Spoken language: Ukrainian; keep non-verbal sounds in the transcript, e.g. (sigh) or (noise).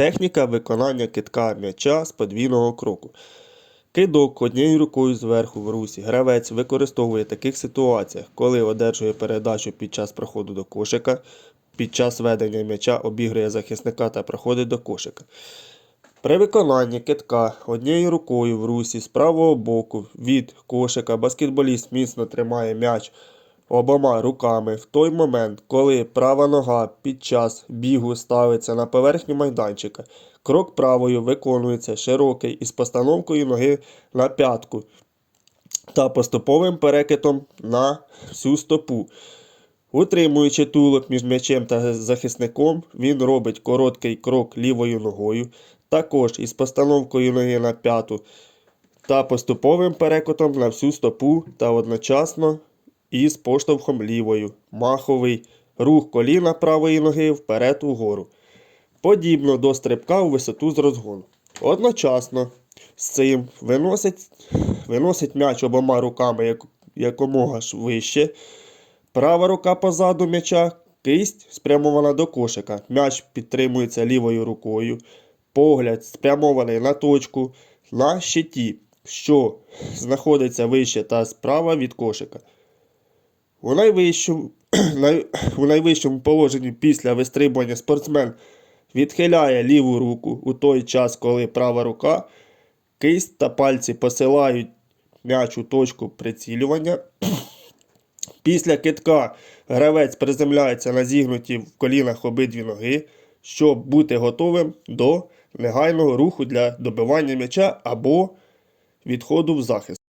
Техніка виконання китка м'яча з подвійного кроку. Кидок однією рукою зверху в русі. Гравець використовує в таких ситуаціях, коли одержує передачу під час проходу до кошика, під час ведення м'яча обігрує захисника та проходить до кошика. При виконанні китка однією рукою в русі з правого боку від кошика баскетболіст міцно тримає м'яч обома руками в той момент, коли права нога під час бігу ставиться на поверхню майданчика. Крок правою виконується широкий із постановкою ноги на п'ятку та поступовим перекидом на всю стопу. Утримуючи тулуб між м'ячем та захисником, він робить короткий крок лівою ногою, також із постановкою ноги на п'яту та поступовим перекотом на всю стопу та одночасно із поштовхом лівою, маховий рух коліна правої ноги вперед угору. Подібно до стрибка у висоту з розгону. Одночасно з цим виносить, виносить м'яч обома руками як, якомога ж вище. Права рука позаду м'яча, кисть спрямована до кошика. М'яч підтримується лівою рукою. Погляд спрямований на точку на щиті, що знаходиться вище та справа від кошика. У найвищому, (clears throat) у найвищому положенні після вистрибування спортсмен відхиляє ліву руку у той час, коли права рука, кисть та пальці посилають м'яч у точку прицілювання. (clears throat) Після китка гравець приземляється на зігнуті в колінах обидві ноги, щоб бути готовим до негайного руху для добивання м'яча або відходу в захист.